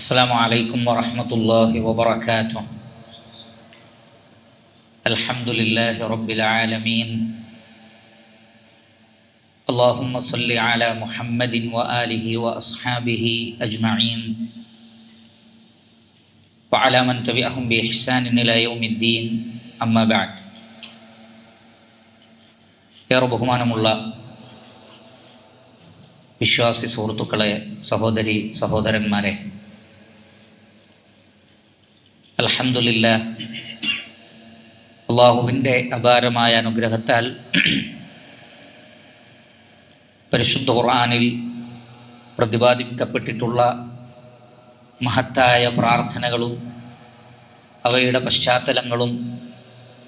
السلام عليكم ورحمة الله وبركاته الحمد لله رب العالمين اللهم صل على محمد وآله وأصحابه أجمعين وعلى من تبعهم بإحسان إلى يوم الدين أما بعد ഏറെ ബഹുമാനമുള്ള വിശ്വാസി സുഹൃത്തുക്കളെ സഹോദരി സഹോദരന്മാരെ അൽഹംദുലില്ല. അള്ളാഹുവിന്റെ അപാരമായ അനുഗ്രഹത്താൽ പരിശുദ്ധ ഖുർആാനിൽ പ്രതിപാദിക്കപ്പെട്ടിട്ടുള്ള മഹത്തായ പ്രാർത്ഥനകളും അവയുടെ പശ്ചാത്തലങ്ങളും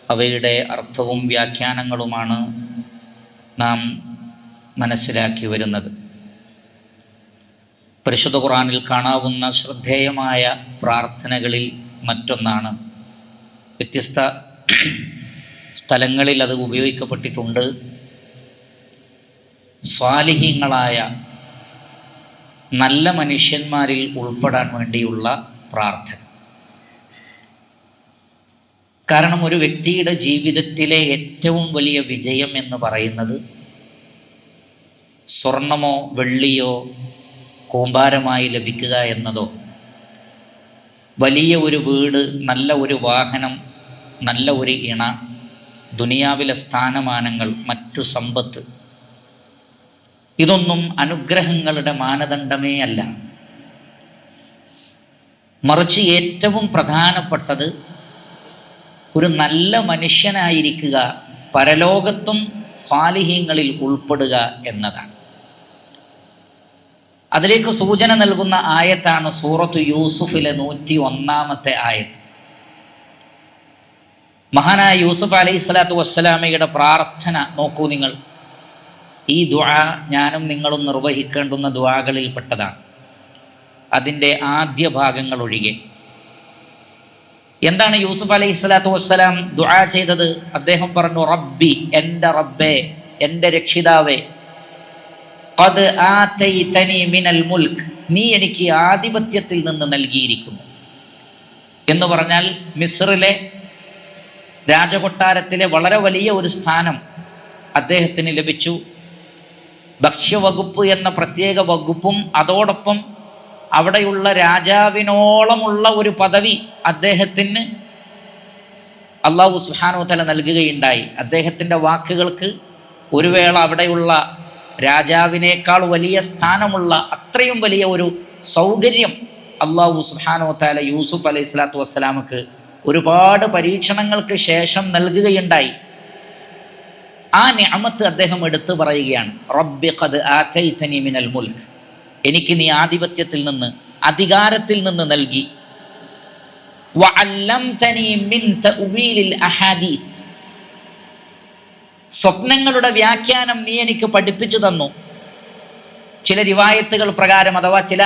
അവയുടെ അർത്ഥവും വ്യാഖ്യാനങ്ങളുമാണ് നാം മനസ്സിലാക്കി വരുന്നത്. പരിശുദ്ധ ഖുറാനിൽ കാണാവുന്ന ശ്രദ്ധേയമായ പ്രാർത്ഥനകളിൽ മറ്റൊന്നാണ്. വ്യത്യസ്ത സ്ഥലങ്ങളിൽ അത് ഉപയോഗിക്കപ്പെട്ടിട്ടുണ്ട്. സ്വാലിഹീങ്ങളായ നല്ല മനുഷ്യന്മാരിൽ ഉൾപ്പെടാൻ വേണ്ടിയുള്ള പ്രാർത്ഥന. കാരണം ഒരു വ്യക്തിയുടെ ജീവിതത്തിലെ ഏറ്റവും വലിയ വിജയം എന്ന് പറയുന്നത് സ്വർണമോ വെള്ളിയോ കൂമ്പാരമായി ലഭിക്കുക എന്നതോ വലിയ ഒരു വീട് നല്ല ഒരു വാഹനം നല്ല ഒരു ഇണ ദുനിയാവിലെ സ്ഥാനമാനങ്ങൾ മറ്റു സമ്പത്ത്. ഇതൊന്നും അനുഗ്രഹങ്ങളുടെ മാനദണ്ഡമേ അല്ല. മറിച്ച് ഏറ്റവും പ്രധാനപ്പെട്ടത് ഒരു നല്ല മനുഷ്യനായിരിക്കുക പരലോകത്തും സ്വാലിഹീങ്ങളിൽ ഉൾപ്പെടുക എന്നതാണ്. അതിലേക്ക് സൂചന നൽകുന്ന ആയത്താണ് സൂറത്ത് യൂസുഫിലെ നൂറ്റി ഒന്നാമത്തെ ആയത്ത്. മഹാനായ യൂസുഫ് അലൈഹി സ്വലാത്തു വസ്സലാമയുടെ പ്രാർത്ഥന നോക്കൂ നിങ്ങൾ. ഈ ദ്വാ ഞാനും നിങ്ങളും നിർവഹിക്കേണ്ടുന്ന ദ്വാകളിൽപ്പെട്ടതാണ് അതിന്റെ ആദ്യ ഭാഗങ്ങൾ ഒഴികെ എന്താണ് യൂസുഫ് അലൈഹി സ്വലാത്തു വസ്സലാം ദ്വാ ചെയ്തത്? അദ്ദേഹം പറഞ്ഞു റബ്ബി എന്റെ റബ്ബേ എന്റെ രക്ഷിതാവേ മിനൽ നീ എനിക്ക് ആധിപത്യത്തിൽ നിന്ന് നൽകിയിരിക്കുന്നു. എന്ന് പറഞ്ഞാൽ മിസ്റിലെ രാജകൊട്ടാരത്തിലെ വളരെ വലിയ ഒരു സ്ഥാനം അദ്ദേഹത്തിന് ലഭിച്ചു. ഭക്ഷ്യവകുപ്പ് എന്ന പ്രത്യേക വകുപ്പും അതോടൊപ്പം അവിടെയുള്ള രാജാവിനോളമുള്ള ഒരു പദവി അദ്ദേഹത്തിന് അള്ളാഹു സുഹാനോ തല നൽകുകയുണ്ടായി. അദ്ദേഹത്തിന്റെ വാക്കുകൾക്ക് ഒരു വേള അവിടെയുള്ള രാജാവിനേക്കാൾ വലിയ സ്ഥാനമുള്ള അത്രയും വലിയ ഒരു സൗകര്യം അള്ളാഹു സുഹാനു താല യൂസുഫ് അലൈഹി സ്വലാത്തു വസ്സലാമക്ക് ഒരുപാട് പരീക്ഷണങ്ങൾക്ക് ശേഷം നൽകുകയുണ്ടായി. ആ ഞാമത്ത് അദ്ദേഹം എടുത്തു പറയുകയാണ് റബ്ബി ഖദ് മിനൽ മുൽക്ക് എനിക്ക് നീ ആധിപത്യത്തിൽ നിന്ന് അധികാരത്തിൽ നിന്ന് നൽകി. സ്വപ്നങ്ങളുടെ വ്യാഖ്യാനം നീ എനിക്ക് പഠിപ്പിച്ചു തന്നു. ചില രിവായത്തുകൾ പ്രകാരം അഥവാ ചില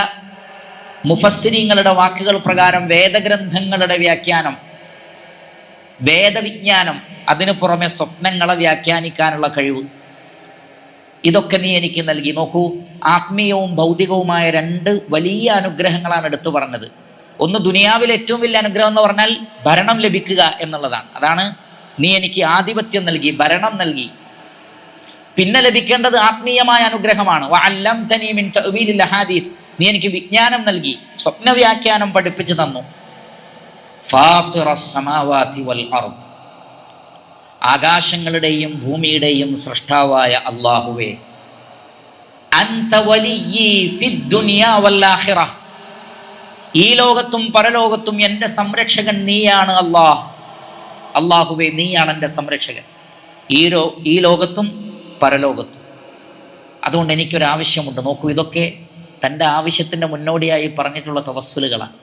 മുഫസ്സിരിങ്ങളുടെ വാക്കുകൾ പ്രകാരം വേദഗ്രന്ഥങ്ങളുടെ വ്യാഖ്യാനം വേദവിജ്ഞാനം അതിനു പുറമെ സ്വപ്നങ്ങളെ വ്യാഖ്യാനിക്കാനുള്ള കഴിവ്. ഇതൊക്കെ നീ എനിക്ക് നൽകി. നോക്കൂ ആത്മീയവും ഭൗതികവുമായ രണ്ട് വലിയ അനുഗ്രഹങ്ങളാണ് എടുത്തു പറഞ്ഞത്. ഒന്ന് ദുനിയാവിലെ ഏറ്റവും വലിയ അനുഗ്രഹം എന്ന് പറഞ്ഞാൽ ഭരണം ലഭിക്കുക എന്നുള്ളതാണ്. അതാണ് നീ എനിക്ക് ആധിപത്യം നൽകി ഭരണം നൽകി. പിന്നെ ലഭിക്കേണ്ടത് ആത്മീയമായ അനുഗ്രഹമാണ്. നീ എനിക്ക് വിജ്ഞാനം നൽകി സ്വപ്ന വ്യാഖ്യാനം പഠിപ്പിച്ചു തന്നു. ആകാശങ്ങളുടെയും ഭൂമിയുടെയും സൃഷ്ടാവായ അള്ളാഹുവേ ഈ ലോകത്തും പരലോകത്തും എന്റെ സംരക്ഷകൻ നീയാണ് അള്ളാഹ് അള്ളാഹുവേ നീയാണ് എന്റെ സംരക്ഷകൻ. ഈ രോ ഈ ലോകത്തും പരലോകത്തും. അതുകൊണ്ട് എനിക്കൊരാവശ്യമുണ്ട്. നോക്കൂ ഇതൊക്കെ തന്റെ ആവശ്യത്തിന്റെ മുന്നോടിയായി പറഞ്ഞിട്ടുള്ള തവസ്സുലുകളാണ്.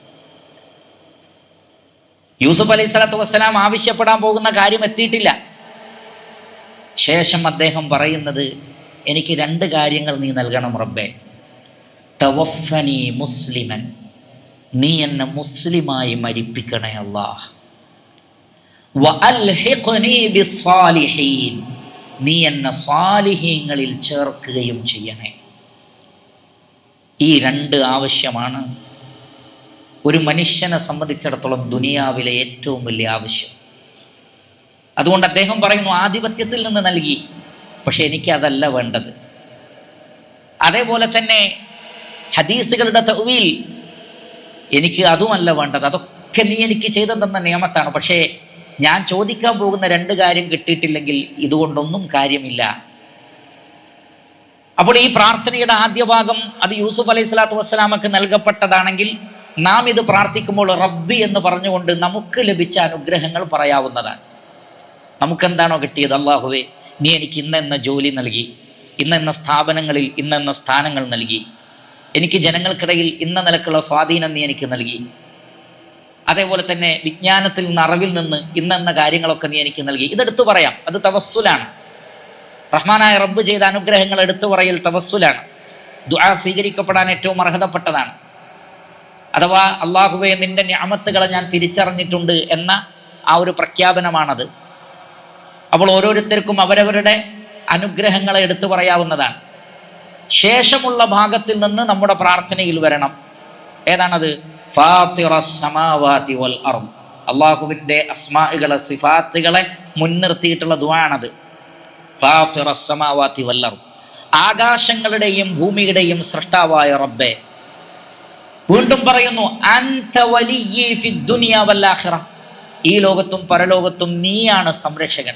യൂസുഫ് അലൈഹി സ്വലാത്തു വസ്സലാം ആവശ്യപ്പെടാൻ പോകുന്ന കാര്യം എത്തിയിട്ടില്ല. ശേഷം അദ്ദേഹം പറയുന്നത് എനിക്ക് രണ്ട് കാര്യങ്ങൾ നീ നൽകണം റബ്ബേ. തവഫനി മുസ്ലിമൻ. നീ എന്നെ മുസ്ലിമായി മരിപ്പിക്കണേ അല്ലാഹ്. നീ എന്നെ സാലിഹ്യങ്ങളിൽ ചേർക്കുകയും ചെയ്യണേ. ഈ രണ്ട് ആവശ്യമാണ് ഒരു മനുഷ്യനെ സംബന്ധിച്ചിടത്തോളം ദുനിയാവിലെ ഏറ്റവും വലിയ ആവശ്യം. അതുകൊണ്ട് അദ്ദേഹം പറയുന്നു ആധിപത്യത്തിൽ നിന്ന് നൽകി. പക്ഷെ എനിക്ക് അതല്ല വേണ്ടത്. അതേപോലെ തന്നെ ഹദീസുകളുടെ തൗവീൽ എനിക്ക് അതുമല്ല വേണ്ടത്. അതൊക്കെ നീ എനിക്ക് ചെയ്തു തന്ന നിയമത്താണ്. പക്ഷേ ഞാൻ ചോദിക്കാൻ പോകുന്ന രണ്ട് കാര്യം കിട്ടിയിട്ടില്ലെങ്കിൽ ഇതുകൊണ്ടൊന്നും കാര്യമില്ല. അപ്പോൾ ഈ പ്രാർത്ഥനയുടെ ആദ്യ ഭാഗം അത് യൂസുഫ് അലൈഹി സ്വലാത്തു വസ്സലാമക്ക് നൽകപ്പെട്ടതാണെങ്കിൽ നാം ഇത് പ്രാർത്ഥിക്കുമ്പോൾ റബ്ബി എന്ന് പറഞ്ഞുകൊണ്ട് നമുക്ക് ലഭിച്ച അനുഗ്രഹങ്ങൾ പറയാവുന്നതാണ്. നമുക്കെന്താണോ കിട്ടിയത്? അള്ളാഹുവേ നീ എനിക്ക് ഇന്നെന്ന ജോലി നൽകി ഇന്നെന്ന സ്ഥാപനങ്ങളിൽ ഇന്നെന്ന സ്ഥാനങ്ങൾ നൽകി. എനിക്ക് ജനങ്ങൾക്കിടയിൽ ഇന്ന നിലക്കുള്ള സ്വാധീനം നീ എനിക്ക് നൽകി. അതേപോലെ തന്നെ വിജ്ഞാനത്തിൽ നിന്ന് അറിവിൽ നിന്ന് ഇന്നെന്ന കാര്യങ്ങളൊക്കെ നീ എനിക്ക് നൽകി. ഇതെടുത്തു പറയാം. അത് തവസ്സുലാണ്. റഹ്മാനായ റബ്ബ് ചെയ്ത അനുഗ്രഹങ്ങൾ എടുത്തു പറയൽ തവസ്സുലാണ്. ദുആ സ്വീകരിക്കപ്പെടാൻ ഏറ്റവും അർഹതപ്പെട്ടതാണ്. അഥവാ അള്ളാഹുബെ നിന്റെ ഞാമത്തുകളെ ഞാൻ തിരിച്ചറിഞ്ഞിട്ടുണ്ട് എന്ന ആ ഒരു പ്രഖ്യാപനമാണത്. അപ്പോൾ ഓരോരുത്തർക്കും അവരവരുടെ അനുഗ്രഹങ്ങളെ എടുത്തു പറയാവുന്നതാണ്. ശേഷമുള്ള ഭാഗത്തിൽ നിന്ന് നമ്മുടെ പ്രാർത്ഥനയിൽ വരണം. ഏതാണത്? അള്ളാഹുവിന്റെ അസ്മാകളെ സിഫാത്തുകളെ മുൻനിർത്തിയിട്ടുള്ള ദുവാണത് ഫാത്തിറസമാവാത്തി അർദ്. ആകാശങ്ങളുടെയും ഭൂമിയുടെയും സൃഷ്ടാവായ റബ്ബെ വീണ്ടും പറയുന്നു ഈ ലോകത്തും പരലോകത്തും നീയാണ് സംരക്ഷകൻ.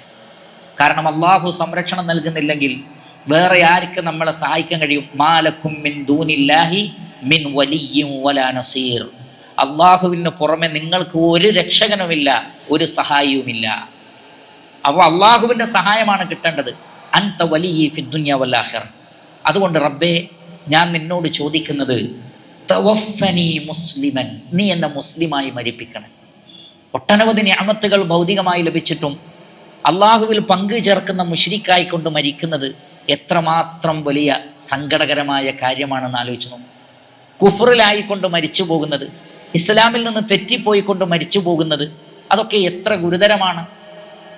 കാരണം അള്ളാഹു സംരക്ഷണം നൽകുന്നില്ലെങ്കിൽ വേറെ ആർക്ക് നമ്മളെ സഹായിക്കാൻ കഴിയും? മാലക്കും മിൻ ദൂനില്ലാഹി മിൻ വലിയും വലാ നസീർ. അള്ളാഹുവിന് പുറമെ നിങ്ങൾക്ക് ഒരു രക്ഷകനുമില്ല ഒരു സഹായിയുമില്ല. അപ്പോൾ അള്ളാഹുവിന്റെ സഹായമാണ് കിട്ടേണ്ടത്. അൻത വലിയ ഫിദ്ദുന്യ വല്ലാഹിർ അതുകൊണ്ട് റബ്ബേ ഞാൻ നിന്നോട് ചോദിക്കുന്നത് മുസ്ലിമൻ നീ എന്നെ മുസ്ലിമായി മരിപ്പിക്കണം. ഒട്ടനവധി ഞാമത്തുകൾ ഭൗതികമായി ലഭിച്ചിട്ടും അള്ളാഹുവിൽ പങ്കു ചേർക്കുന്ന മുഷിരിക്കായിക്കൊണ്ട് മരിക്കുന്നത് എത്രമാത്രം വലിയ സങ്കടകരമായ കാര്യമാണെന്ന് ആലോചിച്ചു കുഫറിലായിക്കൊണ്ട് മരിച്ചു പോകുന്നത് ഇസ്ലാമിൽ നിന്ന് തെറ്റിപ്പോയിക്കൊണ്ട് മരിച്ചു പോകുന്നത് അതൊക്കെ എത്ര ഗുരുതരമാണ്.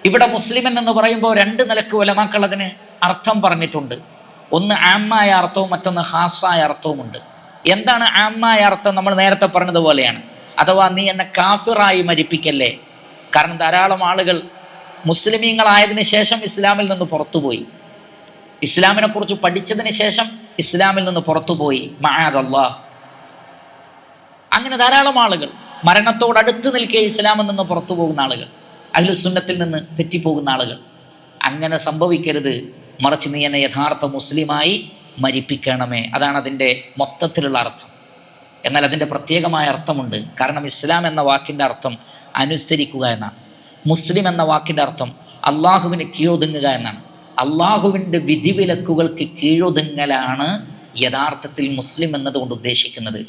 ഇവിടെ മുസ്ലിമൻ എന്ന് പറയുമ്പോൾ രണ്ട് നിലയ്ക്ക് ഉലമാക്കൾ അതിന് അർത്ഥം പറഞ്ഞിട്ടുണ്ട്. ഒന്ന് ആമ്മായ അർത്ഥവും മറ്റൊന്ന് ഹാസായ അർത്ഥവുമുണ്ട്. എന്താണ് ആമ്മായ അർത്ഥം? നമ്മൾ നേരത്തെ പറഞ്ഞതുപോലെയാണ്. അഥവാ നീ എന്നെ കാഫിറായി മരിപ്പിക്കല്ലേ? കാരണം ധാരാളം ആളുകൾ മുസ്ലിമീങ്ങളായതിനു ശേഷം ഇസ്ലാമിൽ നിന്ന് പുറത്തുപോയി. ഇസ്ലാമിനെക്കുറിച്ച് പഠിച്ചതിന് ശേഷം ഇസ്ലാമിൽ നിന്ന് പുറത്തുപോയി. മഹാദല്ലാ അങ്ങനെ ധാരാളം ആളുകൾ മരണത്തോടടുത്ത് നിൽക്കെ ഇസ്ലാമിൽ നിന്ന് പുറത്തു പോകുന്ന ആളുകൾ അഖിൽ സുന്നത്തിൽ നിന്ന് തെറ്റിപ്പോകുന്ന ആളുകൾ. അങ്ങനെ സംഭവിക്കരുത്. മറിച്ച് നീ എന്നെ യഥാർത്ഥ മുസ്ലിമായി മരിപ്പിക്കണമേ. അതാണ് അതിന്റെ മൊത്തത്തിലുള്ള അർത്ഥം. എന്നാൽ അതിന്റെ പ്രത്യേകമായ അർത്ഥമുണ്ട്. കാരണം ഇസ്ലാം എന്ന വാക്കിന്റെ അർത്ഥം അനുസരിക്കുക എന്നാണ്. മുസ്ലിം എന്ന വാക്കിന്റെ അർത്ഥം അള്ളാഹുവിന് കീഴൊതുങ്ങുക എന്നാണ്. അള്ളാഹുവിന്റെ വിധിവിലക്കുകൾക്ക് കീഴൊതുങ്ങലാണ് യഥാർത്ഥത്തിൽ മുസ്ലിം എന്നതുകൊണ്ട് ഉദ്ദേശിക്കുന്നത്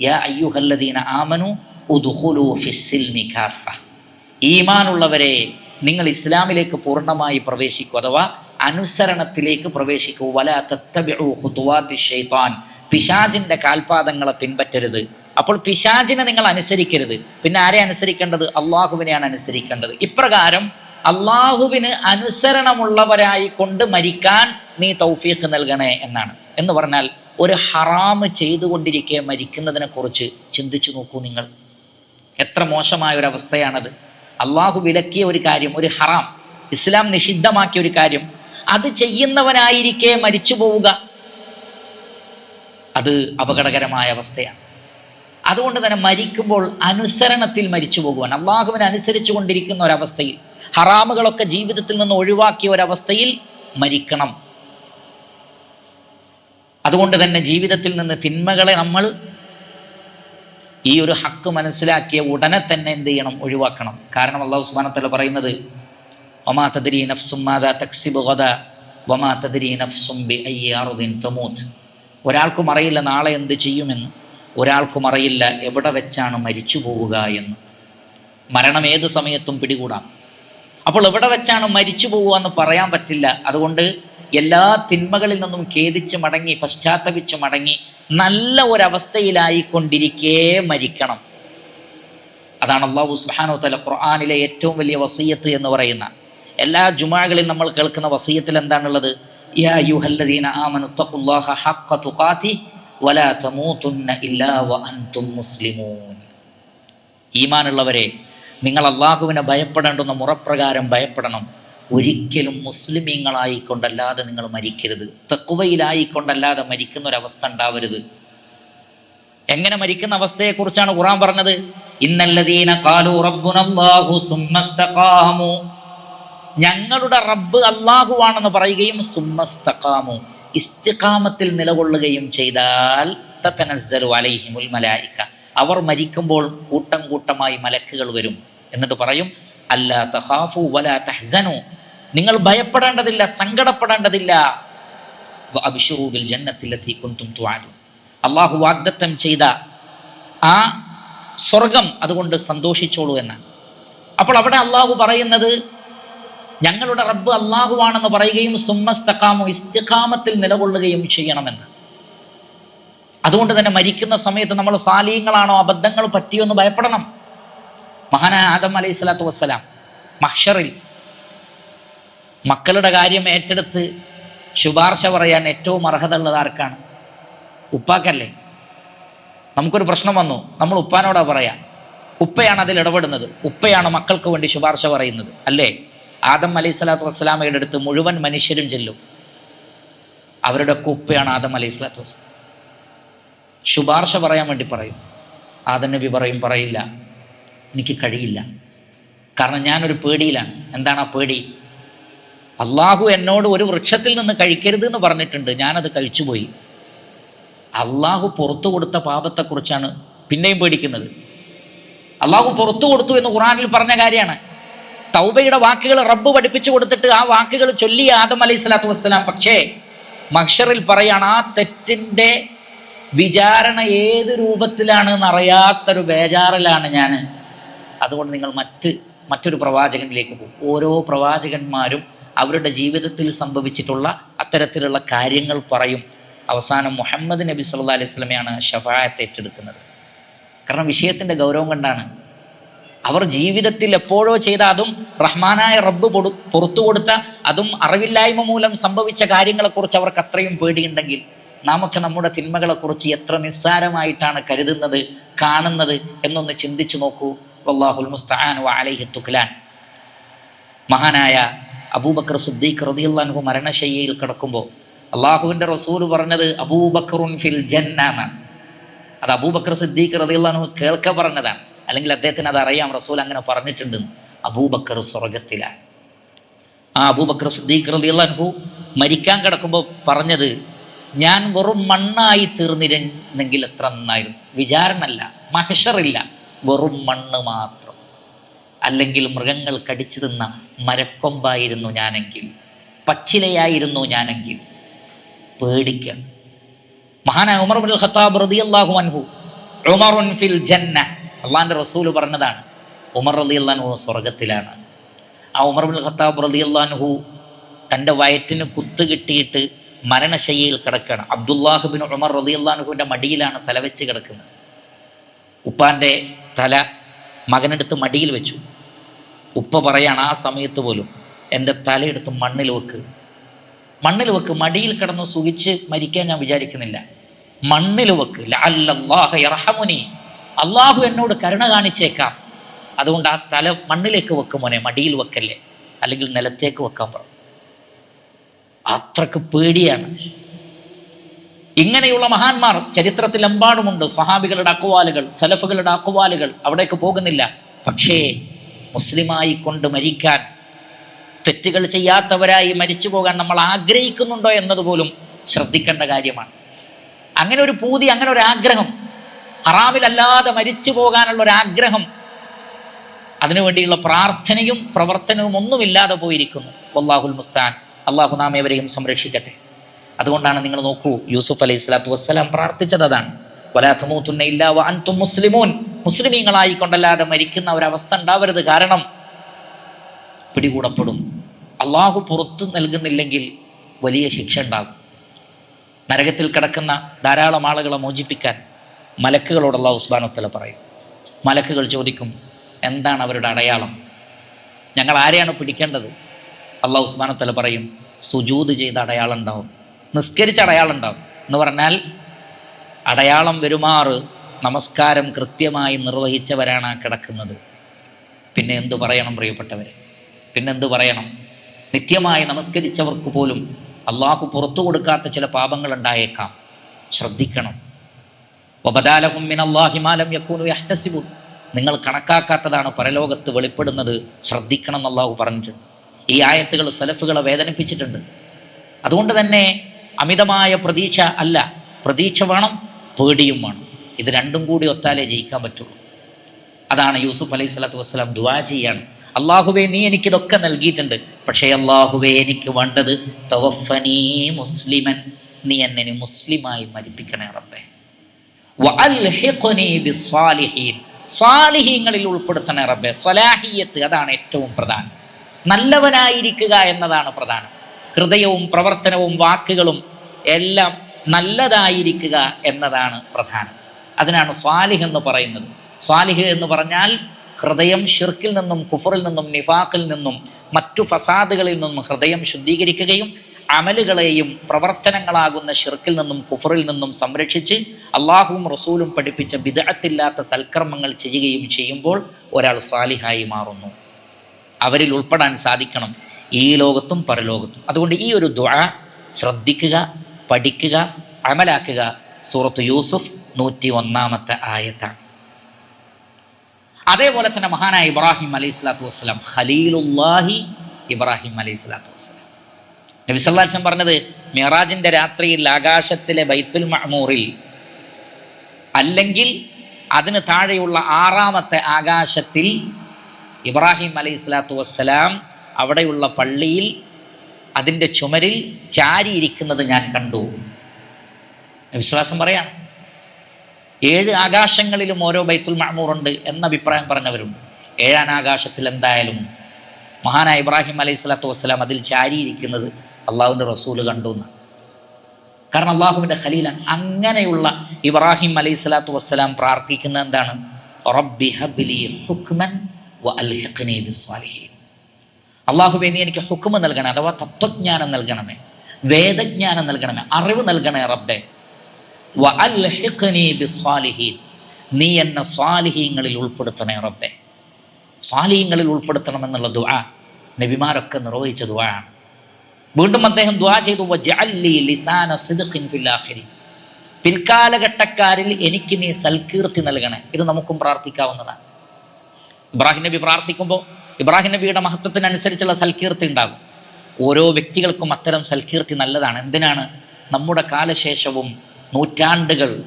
ഈമാനുള്ളവരെ നിങ്ങൾ ഇസ്ലാമിലേക്ക് പൂർണമായി പ്രവേശിക്കൂ അഥവാ അനുസരണത്തിലേക്ക് പ്രവേശിക്കൂ. വല തത്തബിഉ ഖുതുവാത്തി ഷൈത്താൻ പിശാജിന്റെ കാൽപാദങ്ങളെ പിൻപറ്റരുത്. അപ്പോൾ പിശാജിനെ നിങ്ങൾ അനുസരിക്കരുത്. പിന്നെ ആരെ അനുസരിക്കേണ്ടത്? അള്ളാഹുവിനെയാണ് അനുസരിക്കേണ്ടത്. ഇപ്രകാരം അള്ളാഹുവിന് അനുസരണമുള്ളവരായി കൊണ്ട് മരിക്കാൻ നീ തൗഫീഖ് നൽകണേ എന്നാണ്. എന്ന് പറഞ്ഞാൽ ഒരു ഹറാമ് ചെയ്തുകൊണ്ടിരിക്കെ മരിക്കുന്നതിനെ കുറിച്ച് ചിന്തിച്ചു നോക്കൂ നിങ്ങൾ. എത്ര മോശമായ ഒരു അവസ്ഥയാണത് അള്ളാഹു വിലക്കിയ ഒരു കാര്യം ഒരു ഹറാം ഇസ്ലാം നിഷിദ്ധമാക്കിയ ഒരു കാര്യം അത് ചെയ്യുന്നവനായിരിക്കെ മരിച്ചു പോവുക. അത് അപകടകരമായ അവസ്ഥയാണ്. അതുകൊണ്ട് തന്നെ മരിക്കുമ്പോൾ അനുസരണത്തിൽ മരിച്ചു പോകുവാൻ അള്ളാഹുവിനെ അനുസരിച്ചു കൊണ്ടിരിക്കുന്ന ഒരവസ്ഥയിൽ ഹറാമുകളൊക്കെ ജീവിതത്തിൽ നിന്ന് ഒഴിവാക്കിയ ഒരവസ്ഥയിൽ മരിക്കണം. അതുകൊണ്ട് തന്നെ ജീവിതത്തിൽ നിന്ന് തിന്മകളെ നമ്മൾ ഈ ഒരു ഹക്ക് മനസ്സിലാക്കിയ ഉടനെ തന്നെ എന്ത് ചെയ്യണം? ഒഴിവാക്കണം. കാരണം അള്ളാഹു സുബാനത്തല്ല പറയുന്നത് ഒമാ തദരി നഫ്സുമാദ തക്സിബ് ഗദ വമാ തദരി നഫ്സും തമൂത്ത് ഒരാൾക്കും അറിയില്ല നാളെ എന്ത് ചെയ്യുമെന്ന്. ഒരാൾക്കും അറിയില്ല എവിടെ വെച്ചാണ് മരിച്ചു പോവുക എന്ന്. മരണം ഏത് സമയത്തും പിടികൂടാം. അപ്പോൾ എവിടെ വെച്ചാണ് മരിച്ചു പോവുക എന്ന് പറയാൻ പറ്റില്ല. അതുകൊണ്ട് എല്ലാ തിന്മകളിൽ നിന്നും ഖേദിച്ച് മടങ്ങി പശ്ചാത്തപിച്ച് മടങ്ങി നല്ല ഒരവസ്ഥയിലായിക്കൊണ്ടിരിക്കേ മരിക്കണം. അതാണ് അള്ളാഹു സുബാനോ തല ഖുർആാനിലെ ഏറ്റവും വലിയ വസീയത്ത് എന്ന് പറയുന്ന. എല്ലാ ജുമാകളിൽ നമ്മൾ കേൾക്കുന്ന വസീയത്തിൽ എന്താണുള്ളത്? ഈമാനുള്ളവരെ നിങ്ങൾ അള്ളാഹുവിനെ ഭയപ്പെടേണ്ടുന്ന മുറപ്രകാരം ഭയപ്പെടണം. ഒരിക്കലും മുസ്ലിമീങ്ങളായിക്കൊണ്ടല്ലാതെ നിങ്ങൾ മരിക്കരുത്. തെക്കുവയിലായിക്കൊണ്ടല്ലാതെ മരിക്കുന്ന ഒരവസ്ഥ ഉണ്ടാവരുത്. എങ്ങനെ മരിക്കുന്ന അവസ്ഥയെക്കുറിച്ചാണ് ഖുറാൻ പറഞ്ഞത്? ഇന്നല്ലദീന ഖാലു റബ്ബുനല്ലാഹു ഞങ്ങളുടെ റബ്ബ് അള്ളാഹു ആണെന്ന് പറയുകയും സുമ്മസ്തഖാമു. ഇസ്തിഖാമത്തിൽ നിലകൊള്ളുകയും ചെയ്താൽ അവർ മരിക്കുമ്പോൾ കൂട്ടം കൂട്ടമായി മലക്കുകൾ വരും. എന്നിട്ട് പറയും അല്ലാ തഹാഫു തഹ്സനു. നിങ്ങൾ ഭയപ്പെടേണ്ടതില്ല സങ്കടപ്പെടേണ്ടതില്ല. അബിഷുറൂബിൽ ജന്നത്തിലെത്തി കുന്തും തുആദുൻ. അള്ളാഹു വാഗ്ദത്തം ചെയ്ത ആ സ്വർഗം അതുകൊണ്ട് സന്തോഷിച്ചോളൂ എന്നാണ്. അപ്പോൾ അവിടെ അള്ളാഹു പറയുന്നത് ഞങ്ങളുടെ റബ്ബ് അള്ളാഹുവാണെന്ന് പറയുകയും സുമ്മസ്തക്കാമോ ഇസ്തിഖാമത്തിൽ നിലകൊള്ളുകയും ചെയ്യണമെന്ന്. അതുകൊണ്ട് തന്നെ മരിക്കുന്ന സമയത്ത് നമ്മൾ സാലീങ്ങളാണോ അബദ്ധങ്ങൾ പറ്റിയോ എന്ന് ഭയപ്പെടണം. മഹാനായ ആദം അലൈഹി സ്വലാത്തു വസ്സലാം മഹ്ഷറിൽ മക്കളുടെ കാര്യം ഏറ്റെടുത്ത് ശുപാർശ പറയാൻ ഏറ്റവും അർഹത ഉള്ളത് ആർക്കാണ്? ഉപ്പാക്കല്ലേ? നമുക്കൊരു പ്രശ്നം വന്നു. നമ്മൾ ഉപ്പാനോടാ പറയാം. ഉപ്പയാണ് അതിൽ ഇടപെടുന്നത്. ഉപ്പയാണ് മക്കൾക്ക് വേണ്ടി ശുപാർശ പറയുന്നത്. അല്ലേ? ആദം അലൈഹി സ്വലാത്തു വസ്സലാമയുടെ അടുത്ത് മുഴുവൻ മനുഷ്യരും ചെല്ലും. അവരുടെ ഉപ്പയാണ് ആദം അലൈഹി സ്വലാത്തു വസ്സലാം. ശുപാർശ പറയാൻ വേണ്ടി പറയും. ആദം നബി പറയും പറയില്ല. എനിക്ക് കഴിയില്ല. കാരണം ഞാനൊരു പേടിയിലാണ്. എന്താണ് ആ പേടി? അള്ളാഹു എന്നോട് ഒരു വൃക്ഷത്തിൽ നിന്ന് കഴിക്കരുത് എന്ന് പറഞ്ഞിട്ടുണ്ട്. ഞാനത് കഴിച്ചുപോയി. അള്ളാഹു പുറത്തു കൊടുത്ത പാപത്തെക്കുറിച്ചാണ് പിന്നെയും പേടിക്കുന്നത്. അള്ളാഹു പുറത്തു കൊടുത്തു എന്ന് ഖുറാനിൽ പറഞ്ഞ കാര്യമാണ്. തൗബയുടെ വാക്കുകൾ റബ്ബ് പഠിപ്പിച്ചു കൊടുത്തിട്ട് ആ വാക്കുകൾ ചൊല്ലി ആദം അലൈഹി സ്വലാത്തു വസ്സലാം. പക്ഷേ മക്ഷറിൽ പറയാണ് ആ തെറ്റിന്റെ വിചാരണ ഏത് രൂപത്തിലാണ് എന്നറിയാത്തൊരു ബേജാറിലാണ് ഞാൻ അതുകൊണ്ട് നിങ്ങൾ മറ്റ് മറ്റൊരു പ്രവാചകനിലേക്ക് പോകും. ഓരോ പ്രവാചകന്മാരും അവരുടെ ജീവിതത്തിൽ സംഭവിച്ചിട്ടുള്ള അത്തരത്തിലുള്ള കാര്യങ്ങൾ പറയും. അവസാനം മുഹമ്മദ് നബി സല്ലാ അലൈഹി സ്വലമയാണ് ഷഫായത്ത് ഏറ്റെടുക്കുന്നത്. കാരണം വിഷയത്തിന്റെ ഗൗരവം കണ്ടാണ്. അവർ ജീവിതത്തിൽ എപ്പോഴോ ചെയ്ത അതും റഹ്മാനായ റബ്ബ് പുറത്തു കൊടുത്ത അതും അറിവില്ലായ്മ മൂലം സംഭവിച്ച കാര്യങ്ങളെക്കുറിച്ച് അവർക്ക് അത്രയും പേടിയുണ്ടെങ്കിൽ നാമൊക്കെ നമ്മുടെ തിന്മകളെക്കുറിച്ച് എത്ര നിസ്സാരമായിട്ടാണ് കരുതുന്നത് കാണുന്നത് എന്നൊന്ന് ചിന്തിച്ചു നോക്കൂ. മഹാനായ അബൂബക്കർ സിദ്ദീഖ് റളിയല്ലാഹു മരണശയ്യയിൽ കിടക്കുമ്പോൾ അള്ളാഹുവിന്റെ റസൂൽ പറഞ്ഞത് അബൂബക്കറുൻ ഫിൽ ജന്ന അത് അബൂബക്കർ സിദ്ദീഖ് റളിയല്ലാഹു കേൾക്ക പറഞ്ഞതാണ്. അല്ലെങ്കിൽ അദ്ദേഹത്തിന് അത് അറിയാം റസൂൽ അങ്ങനെ പറഞ്ഞിട്ടുണ്ട് അബൂബക്കർ സ്വർഗത്തിലാണ്. ആ അബൂബക്കർ സിദ്ദീഖ് റളിയല്ലാഹു മരിക്കാൻ കിടക്കുമ്പോൾ പറഞ്ഞത് ഞാൻ വെറും മണ്ണായി തീർന്നിരുന്നെങ്കിൽ എത്ര നന്നായിരുന്നു. വിചാരണല്ല മഹഷറില്ല. വെറും മണ്ണ് മാത്രം. അല്ലെങ്കിൽ മൃഗങ്ങൾ കടിച്ചു തിന്ന മരക്കൊമ്പായിരുന്നു ഞാനെങ്കിൽ പച്ചിലയായിരുന്നു ഞാനെങ്കിൽ പേടിക്കണം മഹാനായ ഉമർ ബിൻ ഖത്താബ് റതി അള്ളാഹു അൻഹു ഉമറുൻ ഫിൽ ജന്ന അള്ളാഹിന്റെ റസൂൽ പറഞ്ഞതാണ് ഉമർ റളിയല്ലാഹു സ്വർഗത്തിലാണ് ആ ഉമർ ബിൻ ഖത്താബ് റതി അള്ളാൻഹു തന്റെ വയറ്റിന് കുത്ത് കിട്ടിയിട്ട് മരണശയ്യയിൽ കിടക്കുകയാണ്. അബ്ദുല്ലാഹുബിൻ ഉമർ റളിയല്ലാഹുവിന്റെ മടിയിലാണ് തലവെച്ച് കിടക്കുന്നത്. ഉപ്പാന്റെ തല മകനെടുത്ത് മടിയിൽ വെച്ചു. ഉപ്പ പറയാണ് ആ സമയത്ത് പോലും എന്റെ തലയെടുത്ത് മണ്ണിൽ വെക്ക്. മണ്ണിൽ വെക്ക് മടിയിൽ കിടന്ന് സുഖിച്ച് മരിക്കാൻ ഞാൻ വിചാരിക്കുന്നില്ല. മണ്ണിൽ വെക്ക്. യർഹമുനി. അള്ളാഹു എന്നോട് കരുണ കാണിച്ചേക്കാം. അതുകൊണ്ട് ആ തല മണ്ണിലേക്ക് വെക്കും മോനെ മടിയിൽ വെക്കല്ലേ? അല്ലെങ്കിൽ നിലത്തേക്ക് വെക്കാൻ പറ. അത്രയ്ക്ക് പേടിയാണ്. ഇങ്ങനെയുള്ള മഹാന്മാർ ചരിത്രത്തിലെമ്പാടുമുണ്ട് സ്വഹാബികളുടെ അക്വാലുകൾ സലഫുകളുടെ അക്വാലുകൾ അവിടേക്ക് പോകുന്നില്ല. പക്ഷേ മുസ്ലിമായി കൊണ്ട് മരിക്കാൻ തെറ്റുകൾ ചെയ്യാത്തവരായി മരിച്ചു പോകാൻ നമ്മൾ ആഗ്രഹിക്കുന്നുണ്ടോ എന്നതുപോലും ശ്രദ്ധിക്കേണ്ട കാര്യമാണ്. അങ്ങനെ ഒരു പൂതി അങ്ങനെ ഒരു ആഗ്രഹം ഹറാമിലല്ലാതെ മരിച്ചു പോകാനുള്ള ഒരു ആഗ്രഹം അതിനുവേണ്ടിയുള്ള പ്രാർത്ഥനയും പ്രവർത്തനവും ഒന്നുമില്ലാതെ പോയിരിക്കുന്നു. അള്ളാഹുൽ മുസ്താൻ. അള്ളാഹു നാം സംരക്ഷിക്കട്ടെ. അതുകൊണ്ടാണ് നിങ്ങൾ നോക്കൂ യൂസുഫ് അലൈഹി സ്വലാത്തു വസ്സലാം പ്രാർത്ഥിച്ചത് അതാണ്. വലാത്തമൂത്തുന്ന ഇല്ല അൻതും മുസ്ലിമൂൻ. മുസ്ലിമീങ്ങളായി കൊണ്ടല്ലാതെ മരിക്കുന്ന ഒരവസ്ഥ ഉണ്ടാവരുത്. കാരണം പിടികൂടപ്പെടും. അള്ളാഹു പുറത്തു നൽകുന്നില്ലെങ്കിൽ വലിയ ശിക്ഷ ഉണ്ടാകും. നരകത്തിൽ കിടക്കുന്ന ധാരാളം ആളുകളെ മോചിപ്പിക്കാൻ മലക്കുകളോട് അള്ളാഹു ഉസ്ബാനുത്തല പറയും. മലക്കുകൾ ചോദിക്കും എന്താണ് അവരുടെ അടയാളം? ഞങ്ങൾ ആരെയാണ് പിടിക്കേണ്ടത്? അള്ളാഹു ഉസ്മാനത്തല പറയും സുജൂത് ചെയ്ത അടയാളം ഉണ്ടാവും. നിസ്കരിച്ച അടയാളം ഉണ്ടാവും എന്ന് പറഞ്ഞാൽ അടയാളം വരുമാറ് നമസ്കാരം കൃത്യമായി നിർവഹിച്ചവരാണ് ആ കിടക്കുന്നത്. പിന്നെ എന്തു പറയണം പ്രിയപ്പെട്ടവരെ? പിന്നെന്ത് പറയണം? നിത്യമായി നമസ്കരിച്ചവർക്ക് പോലും അള്ളാഹു പുറത്തു കൊടുക്കാത്ത ചില പാപങ്ങൾ ഉണ്ടായേക്കാം ശ്രദ്ധിക്കണം നിങ്ങൾ കണക്കാക്കാത്തതാണ് പരലോകത്ത് വെളിപ്പെടുന്നത്. ശ്രദ്ധിക്കണം എന്ന് അള്ളാഹു പറഞ്ഞിട്ടുണ്ട്. ഈ ആയത്തുകൾ സലഫുകളെ വേദനിപ്പിച്ചിട്ടുണ്ട്. അതുകൊണ്ട് തന്നെ അമിതമായ പ്രതീക്ഷ അല്ല. പ്രതീക്ഷ വേണം പേടിയും വേണം. ഇത് രണ്ടും കൂടി ഒത്താലേ ജയിക്കാൻ പറ്റുള്ളൂ. അതാണ് യൂസുഫ് അലൈഹി സ്വലാത്തു വസ്സലാം ദുവാ ചെയ്യാണ്. അള്ളാഹുവേ നീ എനിക്കിതൊക്കെ നൽകിയിട്ടുണ്ട്. പക്ഷേ അള്ളാഹുവേ എനിക്ക് വേണ്ടത് തവഫനീ മുസ്ലിമൻ. നീ എന്നെ മുസ്ലിമായി മരിപ്പിക്കണേ റബ്ബേ. സ്വാലിഹീങ്ങളിൽ ഉൾപ്പെടുത്തണേ റബ്ബെ. സ്വലാഹിയത്ത് അതാണ് ഏറ്റവും പ്രധാനം. നല്ലവനായിരിക്കുക എന്നതാണ് പ്രധാനം. ഹൃദയവും പ്രവർത്തനവും വാക്കുകളും എല്ലാം നല്ലതായിരിക്കുക എന്നതാണ് പ്രധാനം. അതിനാണ് സ്വാലിഹ് എന്ന് പറയുന്നത്. സ്വാലിഹ് എന്ന് പറഞ്ഞാൽ ഹൃദയം ഷിർക്കിൽ നിന്നും കുഫറിൽ നിന്നും നിഫാഖിൽ നിന്നും മറ്റു ഫസാദുകളിൽ നിന്നും ഹൃദയം ശുദ്ധീകരിക്കുകയും അമലുകളെയും പ്രവർത്തനങ്ങളാകുന്ന ഷിർക്കിൽ നിന്നും കുഫറിൽ നിന്നും സംരക്ഷിച്ച് അള്ളാഹുവും റസൂലും പഠിപ്പിച്ച വിദഗത്തില്ലാത്ത സൽക്കർമ്മങ്ങൾ ചെയ്യുകയും ചെയ്യുമ്പോൾ ഒരാൾ സ്വാലിഹായി മാറുന്നു. അവരിൽ ഉൾപ്പെടാൻ സാധിക്കണം. ഈ ലോകത്തും പരലോകത്തും. അതുകൊണ്ട് ഈ ഒരു ദുആ ശ്രദ്ധിക്കുക പഠിക്കുക അമലാക്കുക സൂറത്ത് യൂസുഫ് നൂറ്റി ഒന്നാമത്തെ ആയത്താണ്. അതേപോലെ തന്നെ മഹാനായ ഇബ്രാഹിം അലൈഹി സ്വലാത്തു വസ്സലാം ഖലീലുല്ലാഹി ഇബ്രാഹിം അലൈഹി സ്വലാത്തു വസ്സലാം. നബി സല്ലാസ്ലം പറഞ്ഞത് മിറാജിന്റെ രാത്രിയിൽ ആകാശത്തിലെ ബൈത്തുൽ മഹ്മൂറിൽ അല്ലെങ്കിൽ അതിന് താഴെയുള്ള ആറാമത്തെ ആകാശത്തിൽ ഇബ്രാഹിം അലൈഹി സ്വലാത്തു വസ്സലാം അവിടെയുള്ള പള്ളിയിൽ അതിന്റെ ചുമരിൽ ചാരിയിരിക്കുന്നത് ഞാൻ കണ്ടു. വിശ്വാസം പറയാം ഏഴ് ആകാശങ്ങളിലും ഓരോ ബൈത്തുൽ മഹമൂറുണ്ട് എന്ന അഭിപ്രായം പറഞ്ഞവരും ഏഴാം ആകാശത്തിൽ എന്തായാലും മഹാനായ ഇബ്രാഹിം അലൈഹി സ്വലാത്തു വസ്സലാം അതിൽ ചാരിയിരിക്കുന്നത് അള്ളാഹുവിന്റെ റസൂൽ കണ്ടു എന്ന് കാരണം അള്ളാഹുവിന്റെ ഖലീല അങ്ങനെയുള്ള ഇബ്രാഹിം അലൈഹി സ്വലാത്തു വസ്സലാം പ്രാർത്ഥിക്കുന്നത് എന്താണ്? റബ്ബി ഹബ്ലി ഹുക്മൻ വ അൽഹിഖ്നി ബിസ്സാലിഹീൻ അള്ളാഹുബെ നീ എനിക്ക് ഹുക്കുമ നൽകണേ അഥവാ തത്വജ്ഞാനം നൽകണമേ വേദജ്ഞാനം നൽകണമേ അറിവ് നൽകണേ റബ്ബെ. നീ എന്നെ സ്വാലിഹീങ്ങളിൽ ഉൾപ്പെടുത്തണേ റബ്ബെ. സ്വാലിഹീങ്ങളിൽ ഉൾപ്പെടുത്തണമെന്നുള്ള ദുആ നബിമാരൊക്കെ നിർവഹിച്ച ദുആ ആണ് വീണ്ടും അദ്ദേഹം ദുആ ചെയ്തു പിൽക്കാലഘട്ടക്കാരിൽ എനിക്ക് നീ സൽകീർത്തി നൽകണേ. ഇത് നമുക്കും പ്രാർത്ഥിക്കാവുന്നതാണ്. ഇബ്രാഹിം നബി പ്രാർത്ഥിക്കുമ്പോൾ ഇബ്രാഹിം നബിയുടെ മഹത്വത്തിനനുസരിച്ചുള്ള സൽകീർത്തി ഉണ്ടാകും. ഓരോ വ്യക്തികൾക്കും അത്തരം സൽകീർത്തി നല്ലതാണ്. എന്തിനാണ്? നമ്മുടെ കാലശേഷവും നൂറ്റാണ്ടുകൾ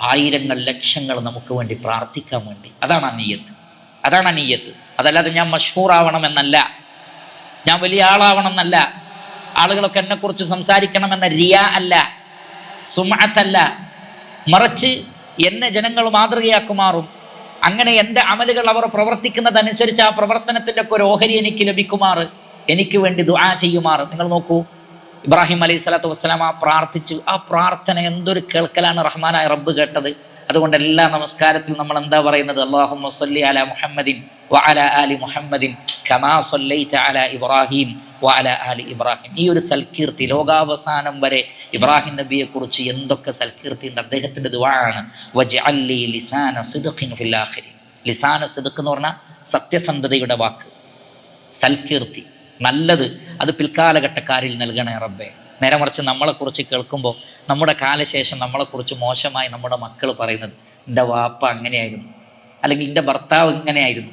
ആയിരങ്ങൾ ലക്ഷങ്ങൾ നമുക്ക് വേണ്ടി പ്രാർത്ഥിക്കാൻ വേണ്ടി. അതാണ് ആ നീയത്ത്. അതാണ് ആ നീയത്ത്. അതല്ലാതെ ഞാൻ മഷൂറാവണം എന്നല്ല ഞാൻ വലിയ ആളാവണം എന്നല്ല ആളുകളൊക്കെ എന്നെക്കുറിച്ച് സംസാരിക്കണമെന്ന റിയ അല്ല. സുമത്തല്ല മറിച്ച് എന്നെ ജനങ്ങൾ മാതൃകയാക്കുമാറും. അങ്ങനെ എന്റെ അമലുകൾ അവർ പ്രവർത്തിക്കുന്നതനുസരിച്ച് ആ പ്രവർത്തനത്തിന്റെ ഒക്കെ ഒരു ഓഹരി എനിക്ക് ലഭിക്കുമാറ് എനിക്ക് വേണ്ടി ദുആ ചെയ്യുമാറ്. നിങ്ങൾ നോക്കൂ ഇബ്രാഹിം അലൈഹി സ്വലാത്തു വസ്സലാം ആ പ്രാർത്ഥിച്ചു ആ പ്രാർത്ഥന എന്തൊരു കേൾക്കലാണ് റഹ്മാനായ റബ്ബ് കേട്ടത്. അതുകൊണ്ട് എല്ലാ നമസ്കാരത്തിൽ നമ്മൾ എന്താ പറയുന്നത് മുഹമ്മദിൻ ആലി മുഹമ്മദിൻ കമാ ഇബ്രാഹിം ആലി ഇബ്രാഹിം. ഈ ഒരു സൽകീർത്തി ലോകാവസാനം വരെ ഇബ്രാഹിം നബിയെ കുറിച്ച് എന്തൊക്കെ സൽകീർത്തി ഉണ്ട് അദ്ദേഹത്തിന്റെ ദുവാണ് ലിസാന സിദ്ഖിൻ ഫിൽ ആഖിരി. ലിസാന സിദ്ഖ് എന്ന് പറഞ്ഞാൽ സത്യസന്ധതയുടെ വാക്ക്. സൽകീർത്തി. നല്ലത് അത് പിൽക്കാലഘട്ടക്കാരിൽ നൽകണേ റബ്ബേ. നേരെ മറിച്ച് നമ്മളെക്കുറിച്ച് കേൾക്കുമ്പോൾ നമ്മുടെ കാലശേഷം നമ്മളെക്കുറിച്ച് മോശമായി നമ്മുടെ മക്കൾ പറയുന്നത് എന്റെ വാപ്പ അങ്ങനെയായിരുന്നു. അല്ലെങ്കിൽ എന്റെ ഭർത്താവ് ഇങ്ങനെയായിരുന്നു.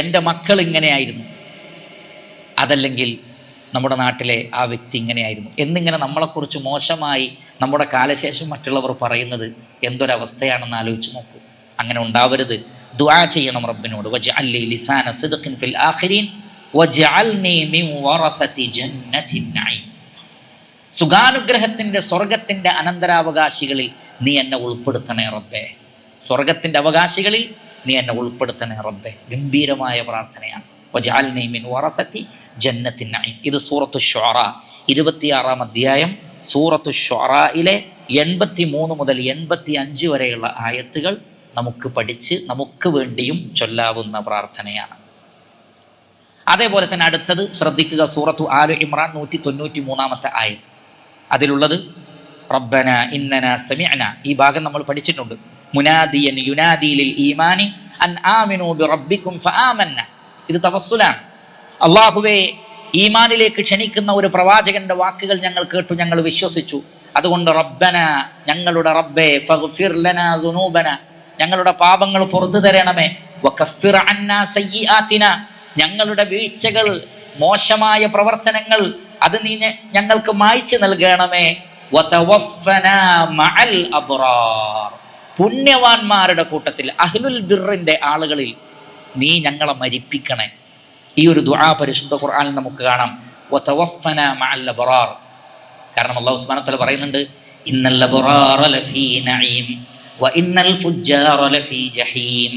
എന്റെ മക്കൾ ഇങ്ങനെയായിരുന്നു. അതല്ലെങ്കിൽ നമ്മുടെ നാട്ടിലെ ആ വ്യക്തി ഇങ്ങനെയായിരുന്നു. എന്നിങ്ങനെ നമ്മളെക്കുറിച്ച് മോശമായി നമ്മുടെ കാലശേഷം മറ്റുള്ളവർ പറയുന്നത് എന്തൊരവസ്ഥയാണെന്ന് ആലോചിച്ച് നോക്കൂ. അങ്ങനെ ഉണ്ടാവരുത്. ദുആ ചെയ്യണം റബ്ബിനോട്. വജ അല്ലി ലിസാന സിദ്ഖിൻ ഫിൽ ആഖിരീൻ. സുഖാനുഗ്രഹത്തിന്റെ സ്വർഗത്തിന്റെ അനന്തരാവകാശികളിൽ നീ എന്നെ ഉൾപ്പെടുത്തണേ റബ്ബേ. സ്വർഗത്തിന്റെ അവകാശികളിൽ നീ എന്നെ ഉൾപ്പെടുത്തണേ റബ്ബേ. ഗംഭീരമായ പ്രാർത്ഥനയാണ്. ഇത് സൂറത്തു ഷോറ ഇരുപത്തിയാറാം അധ്യായം സൂറത്തു ഷോറയിലെ എൺപത്തി മൂന്ന് മുതൽ എൺപത്തി അഞ്ച് വരെയുള്ള ആയത്തുകൾ നമുക്ക് പഠിച്ച് നമുക്ക് വേണ്ടിയും ചൊല്ലാവുന്ന പ്രാർത്ഥനയാണ്. അതേപോലെ തന്നെ അടുത്തത് ശ്രദ്ധിക്കുക സൂറത്തു ആലു ഇമ്രാൻ നൂറ്റി തൊണ്ണൂറ്റി മൂന്നാമത്തെ ആയത്ത്. അതിലുള്ളത് റബ്ബന ഇന്നന സമിഅന. ഈ ഭാഗം നമ്മൾ പഠിച്ചിട്ടുണ്ട്. മുനാദിയൻ യുനാദിലിൽ ഈമാനി അൻ ആമിനു ബി റബ്ബിക്കും ഫആമന്ന ഇത് തവസ്സുലാണ്. അള്ളാഹുവേ ഈമാനിലേക്ക് ക്ഷണിക്കുന്ന ഒരു പ്രവാചകന്റെ വാക്കുകൾ ഞങ്ങൾ കേട്ടു ഞങ്ങൾ വിശ്വസിച്ചു. അതുകൊണ്ട് റബ്ബന ഞങ്ങളുടെ റബ്ബേ ഫഗ്ഫിർ ലന ദുനൂബന. ഞങ്ങളുടെ പാപങ്ങൾ പുറത്തു തരണമേ. വകഫിർ അന്നാ സയ്യിആത്തിന. ഞങ്ങളുടെ വീഴ്ചകൾ മോശമായ പ്രവർത്തനങ്ങൾ അത് നീ ഞങ്ങൾക്ക് മായ്ച്ചു നൽകണമേ. പുണ്യവാന്മാരുടെ കൂട്ടത്തിൽ അഹ്ലുൽ ബിറിന്റെ ആളുകളിൽ നീ ഞങ്ങളെ മരിപ്പിക്കണേ. ഈ ഒരു ദുആ പരിശുദ്ധ ഖുർആനിൽ നമുക്ക് കാണാം. കാരണം വ തആല പറയുന്നുണ്ട് ഇന്നൽ ലഫീ നഈം വ ഇന്നൽ ഫുജ്ജാറ ലഫീ ജഹീം.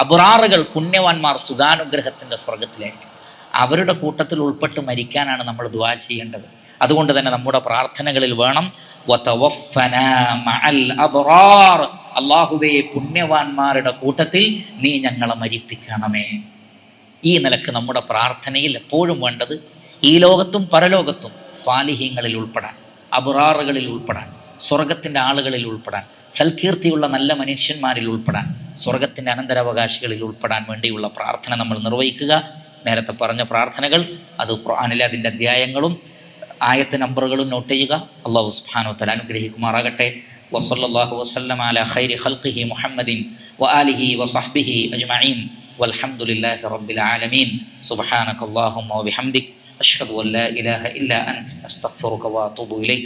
അബ്റാറുകൾ പുണ്യവാന്മാർ സുഖാനുഗ്രഹത്തിന്റെ സ്വർഗത്തിലേക്ക് അവരുടെ കൂട്ടത്തിൽ ഉൾപ്പെട്ട് മരിക്കാനാണ് നമ്മൾ ദുവാ ചെയ്യേണ്ടത്. അതുകൊണ്ട് തന്നെ നമ്മുടെ പ്രാർത്ഥനകളിൽ വേണം അള്ളാഹുബേ പുണ്യവാന്മാരുടെ കൂട്ടത്തിൽ നീ ഞങ്ങളെ മരിപ്പിക്കണമേ. ഈ നിലയ്ക്ക് നമ്മുടെ പ്രാർത്ഥനയിൽ എപ്പോഴും വേണ്ടത് ഈ ലോകത്തും പരലോകത്തും സ്വാലിഹ്യങ്ങളിൽ ഉൾപ്പെടാൻ അബുറാറുകളിൽ ഉൾപ്പെടാൻ. സ്വർഗത്തിൻ്റെ ആളുകളിൽ ഉൾപ്പെടാൻ സൽകീർത്തിയുള്ള നല്ല മനുഷ്യന്മാരിൽ ഉൾപ്പെടാൻ സ്വർഗത്തിൻ്റെ അനന്തരാവകാശികളിൽ ഉൾപ്പെടാൻ വേണ്ടിയുള്ള പ്രാർത്ഥന നമ്മൾ നിർവഹിക്കുക നേരത്തെ പറഞ്ഞ പ്രാർത്ഥനകൾ അത് ഖുർആനിലെ അതിൻ്റെ അധ്യായങ്ങളും ആയത്ത് നമ്പറുകളും നോട്ട് ചെയ്യുക അള്ളാഹു സുബ്ഹാനഹു വ തആല അനുഗ്രഹിക്കുമാറാകട്ടെ വസല്ലല്ലാഹു വസല്ലമ അലാ ഖൈരി ഖൽഖിഹി മുഹമ്മദിൻ വആലിഹി വസഹ്ബിഹി അജ്മഈൻ والحمد لله رب العالمين سبحانك اللهم وبحمدك أشهد أن لا إله إلا أنت أستغفرك وأتوب إليك